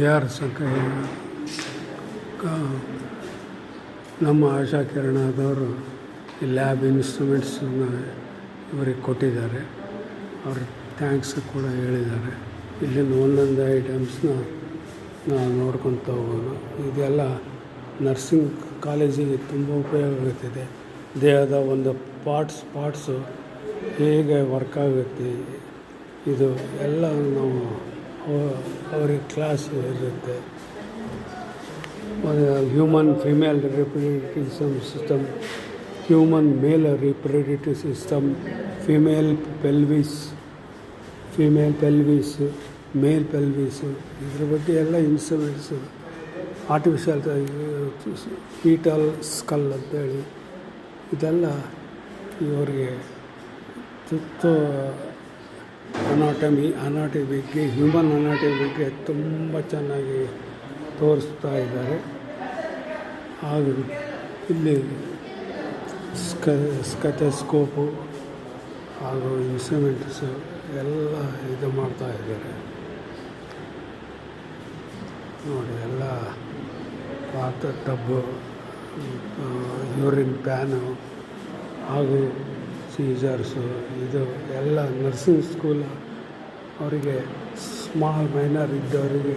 A ಸಂಖ್ಯೆ ನಮ್ಮ ಆಶಾ ಕಿರಣದವರು ಈ ಲ್ಯಾಬ್ ಇನ್ಸ್ಟ್ರೂಮೆಂಟ್ಸನ್ನ ಇವರಿಗೆ ಕೊಟ್ಟಿದ್ದಾರೆ. ಅವ್ರ ಥ್ಯಾಂಕ್ಸ್ ಕೂಡ ಹೇಳಿದ್ದಾರೆ. ಇಲ್ಲಿನ ಒಂದೊಂದು ಐಟಮ್ಸ್ನ ನಾವು ನೋಡ್ಕೊತ ಹೋಗೋಣ. ಇದೆಲ್ಲ ನರ್ಸಿಂಗ್ ಕಾಲೇಜಿಗೆ ತುಂಬ ಉಪಯೋಗ ಆಗುತ್ತಿದೆ ದೇಹದ ಒಂದು ಪಾರ್ಟ್ಸ್ ಪಾರ್ಟ್ಸು ಹೇಗೆ ವರ್ಕ್ ಆಗುತ್ತೆ, ಇದು ಎಲ್ಲ ನಾವು ಅವ್ರಿಗೆ ಕ್ಲಾಸ್ ಇರುತ್ತೆ. Human female reproductive system human male reproductive system female pelvis female pelvis male pelvis ಇದ್ರ ಬಗ್ಗೆ ಎಲ್ಲ ಇನ್ಸ್ಟ್ರೂಮೆಂಟ್ಸ್ ಆರ್ಟಿಫಿಷಿಯಲ್ ಪೀಟಲ್ ಸ್ಕಲ್ ಅಂತೇಳಿ. ಇದೆಲ್ಲ ಇವರಿಗೆ ತುತ್ತು ಅನಾಟಮಿ, ಅನಾಟಿ ಬಗ್ಗೆ, ಹ್ಯೂಮನ್ ಅನಾಟಿ ಬಗ್ಗೆ ತುಂಬ ಚೆನ್ನಾಗಿ ತೋರಿಸ್ತಾ ಇದ್ದಾರೆ. ಹಾಗೂ ಇಲ್ಲಿ ಸ್ಕ ಸ್ಕಟಸ್ಕೋಪು ಹಾಗೂ ಇನ್ಸ್ಟ್ರೂಮೆಂಟ್ಸು ಎಲ್ಲ ಇದು ಮಾಡ್ತಾ ಇದ್ದಾರೆ. ನೋಡಿ, ಎಲ್ಲ ಪಾತ್ರ, ಟಬ್ಬು ಯೂರಿನ್ ಪ್ಯಾನು ಹಾಗೂ ಸೀಸರ್ಸು ಇದು ಎಲ್ಲ ನರ್ಸಿಂಗ್ ಸ್ಕೂಲ್ ಅವರಿಗೆ ಸ್ಮಾಲ್ ಮೈನರ್ ಇದ್ದವರಿಗೆ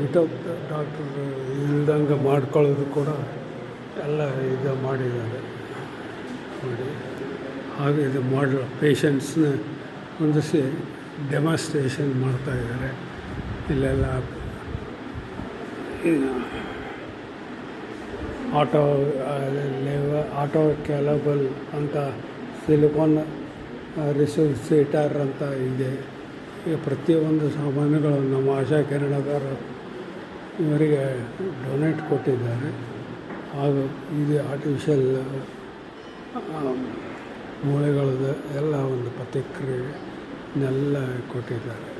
ವಿತೌಟ್ ಡಾಕ್ಟರ್ ಇಲ್ದಂಗೆ ಮಾಡ್ಕೊಳ್ಳೋದು ಕೂಡ ಎಲ್ಲ ಇದು ಮಾಡಿದ್ದಾರೆ. ನೋಡಿ, ಹಾಗೆ ಇದು ಮಾಡೋ ಪೇಷಂಟ್ಸ್ನ ಹೊಂದಿಸಿ ಡೆಮಾನ್ಸ್ಟ್ರೇಷನ್ ಮಾಡ್ತಾಯಿದ್ದಾರೆ ಇಲ್ಲೆಲ್ಲ ಆಟೋ ಆಟೋ ಕ್ಯಾಲಬಲ್ ಅಂತ ಸಿಲಿಕಾನ್ ರಿಸೋಸಿಟರ್ ಅಂತ ಇದೆ. ಈ ಪ್ರತಿಯೊಂದು ಸಾಮಾನುಗಳು ನಮ್ಮ ಆಶಾ ಕಿರಣದವರು ಇವರಿಗೆ ಡೊನೇಟ್ ಕೊಟ್ಟಿದ್ದಾರೆ. ಹಾಗೂ ಇದು ಆರ್ಟಿಫಿಷಿಯಲ್ ಮೂಳೆಗಳದ್ದು ಎಲ್ಲ ಒಂದು ಪ್ರತಿಕ್ರಿಯೆನೆಲ್ಲ ಕೊಟ್ಟಿದ್ದಾರೆ.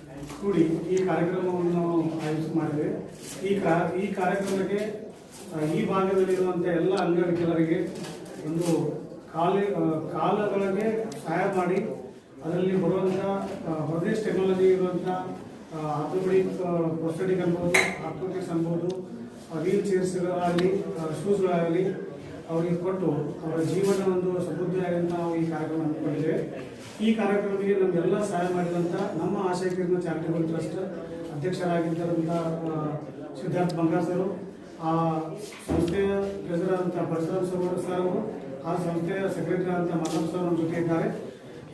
ಕೂಡಿ ಈ ಕಾರ್ಯಕ್ರಮವನ್ನು ನಾವು ಆಯೋಜಿಸಿ ಮಾಡಿದೆ ಈ ಕಾ, ಈ ಕಾರ್ಯಕ್ರಮಕ್ಕೆ ಈ ಭಾಗದಲ್ಲಿರುವಂಥ ಎಲ್ಲ ಅಂಗವಿಕಲರಿಗೆ ಒಂದು ಕಾಲ ಕಾಲದೊಳಗೆ ಸಹಾಯ ಮಾಡಿ ಅದರಲ್ಲಿ ಬರುವಂಥ ಹೊರದೇಶ ಟೆಕ್ನಾಲಜಿ ಇರುವಂಥ ಆರ್ಥೋಪೆಡಿಕ್ ಪ್ರೊಸ್ಥೆಟಿಕ್ ಅನ್ಬೋದು ಆರ್ಥೋಟಿಕ್ಸ್ ಅನ್ಬೋದು ವೀಲ್ ಚೇರ್ಸ್ಗಳಾಗಲಿ ಶೂಸ್ಗಳಾಗಲಿ ಅವರಿಗೆ ಕೊಟ್ಟು ಅವರ ಜೀವನ ಒಂದು ಸಮೃದ್ಧಿಯಾಗಂತ ನಾವು ಈ ಕಾರ್ಯಕ್ರಮ ಹಮ್ಮಿಕೊಂಡಿದ್ದೇವೆ. ಈ ಕಾರ್ಯಕ್ರಮಕ್ಕೆ ನಮಗೆಲ್ಲ ಸಹಾಯ ಮಾಡಿದಂಥ ನಮ್ಮ ಆಶಯಕಿರಣ ಚಾರಿಟಬಲ್ ಟ್ರಸ್ಟ್ ಅಧ್ಯಕ್ಷರಾಗಿದ್ದರಂಥ ಸಿದ್ಧಾರ್ಥ ಬಂಗಾರ್ ಸರು, ಆ ಸಂಸ್ಥೆಯ ಟ್ರೆಸರ್ ಅಂತ ಪರಶುರಾಮ್ ಸರ್ ಅವರು, ಆ ಸಂಸ್ಥೆಯ ಸೆಕ್ರೆಟರಿ ಅಂತ ಮಾಧವ್ ಸರ್ ನಮ್ಮ ಜೊತೆ ಇದ್ದಾರೆ.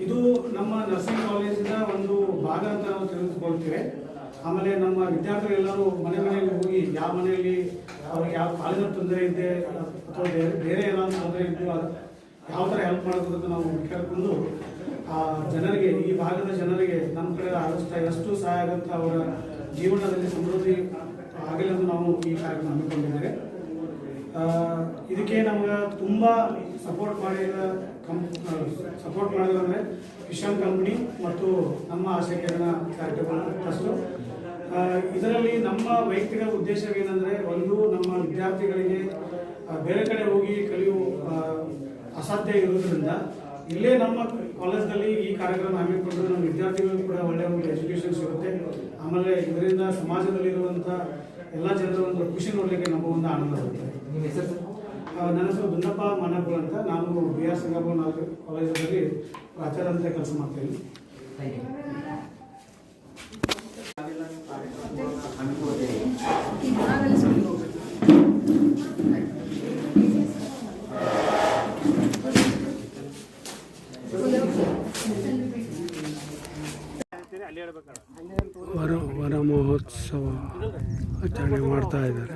ಇದು ನಮ್ಮ ನರ್ಸಿಂಗ್ ಕಾಲೇಜಿನ ಒಂದು ಭಾಗ ಅಂತ ನಾವು ತಿಳಿದುಕೊಳ್ತೇವೆ. ಆಮೇಲೆ ನಮ್ಮ ವಿದ್ಯಾರ್ಥಿಗಳೆಲ್ಲರೂ ಮನೆ ಮನೆಯಲ್ಲಿ ಹೋಗಿ ಯಾವ ಮನೆಯಲ್ಲಿ ಅವ್ರಿಗೆ ಯಾವ ಕಾಲಿನ ತೊಂದರೆ ಇದೆ, ಅಥವಾ ಬೇರೆ ಬೇರೆ ಏನಾದರೂ ತೊಂದರೆ ಇದ್ದು ಯಾವ ಥರ ಹೆಲ್ಪ್ ಮಾಡಬೇಕು ನಾವು ಕೇಳಿಕೊಂಡು, ಆ ಜನರಿಗೆ, ಈ ಭಾಗದ ಜನರಿಗೆ ನಮ್ಮ ಕಡೆ ಆದಷ್ಟು ಎಷ್ಟು ಸಹಾಯ ಆಗುತ್ತೆ. ಅವರ ಜೀವನದಲ್ಲಿ ಸಮೃದ್ಧಿ ಆಗಲಿ ಅಂತ ನಾವು ಈ ಕಾರ್ಯಕ್ರಮ ಹಮ್ಮಿಕೊಂಡಿದ್ದೇವೆ. ಇದಕ್ಕೆ ನಮ್ಗೆ ತುಂಬ ಸಪೋರ್ಟ್ ಮಾಡಿದ ಕಂ ಸಪೋರ್ಟ್ ಮಾಡಿದ್ರೆ ಕಿಶನ್ ಕಂಪ್ನಿ ಮತ್ತು ನಮ್ಮ ಆಶಯಕಿರಣ ಚಾರಿಟಬಲ್ ಟ್ರಸ್ಟು ಇದರಲ್ಲಿ ನಮ್ಮ ವೈಯಕ್ತಿಕ ಉದ್ದೇಶವೇನೆಂದರೆ ಒಂದು, ನಮ್ಮ ವಿದ್ಯಾರ್ಥಿಗಳಿಗೆ ಬೇರೆ ಕಡೆ ಹೋಗಿ ಕಲಿಯುವ ಅಸಾಧ್ಯ ಇರೋದ್ರಿಂದ ಇಲ್ಲೇ ನಮ್ಮ ಕಾಲೇಜ್ನಲ್ಲಿ ಈ ಕಾರ್ಯಕ್ರಮ ಹಮ್ಮಿಕೊಂಡ್ರೆ ನಮ್ಮ ವಿದ್ಯಾರ್ಥಿಗಳಿಗೂ ಕೂಡ ಒಳ್ಳೆಯ ಒಂದು ಎಜುಕೇಶನ್ ಸಿಗುತ್ತೆ. ಆಮೇಲೆ ಇದರಿಂದ ಸಮಾಜದಲ್ಲಿರುವಂಥ ಎಲ್ಲ ಜನರ ಒಂದು ಖುಷಿ ನೋಡಲಿಕ್ಕೆ ನಮಗೊಂದು ಆನಂದ ಬರುತ್ತೆ. ನನ್ನ ಹೆಸರು ದುನ್ನಪ್ಪ ಮಾನಪುರ ಅಂತ ನಾನು ಬಿ ಆರ್ ಸಿಂಗಾಪುರ ಕಾಲೇಜಲ್ಲಿ ಪ್ರಾಚಾರ್ಯ ಅಂತ ಕೆಲಸ ಮಾಡ್ತೀನಿ. ವರ ವರ ಮಹೋತ್ಸವ ಆಚರಣೆ ಮಾಡ್ತಾ ಇದ್ದಾರೆ.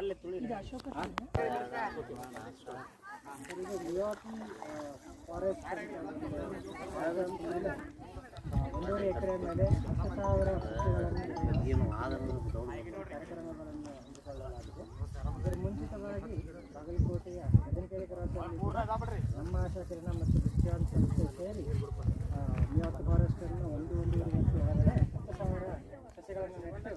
ಅಲ್ಲೇ ತುಳಿ ಫಾರೆಸ್ಟ್ ಎಕರೆ ಮೇಲೆ ಹತ್ತು ಸಾವಿರ ಕಾರ್ಯಕ್ರಮಗಳನ್ನು ಮುಂಚಿತವಾಗಿ ಬಾಗಲಕೋಟೆಯ ಹದಿನೈದು ನಮ್ಮ ಆಶಾ ಮತ್ತು ವಿಜ್ಞಾನ ಸಂಸ್ಥೆ ಸೇರಿ. ಮೇವತ್ತು ಫಾರೆಸ್ಟನ್ನು ಒಂದು ಒಂದೂವರೆ ಹತ್ತು ಸಾವಿರ ಸಸ್ಯಗಳನ್ನು ನೆಟ್ಟು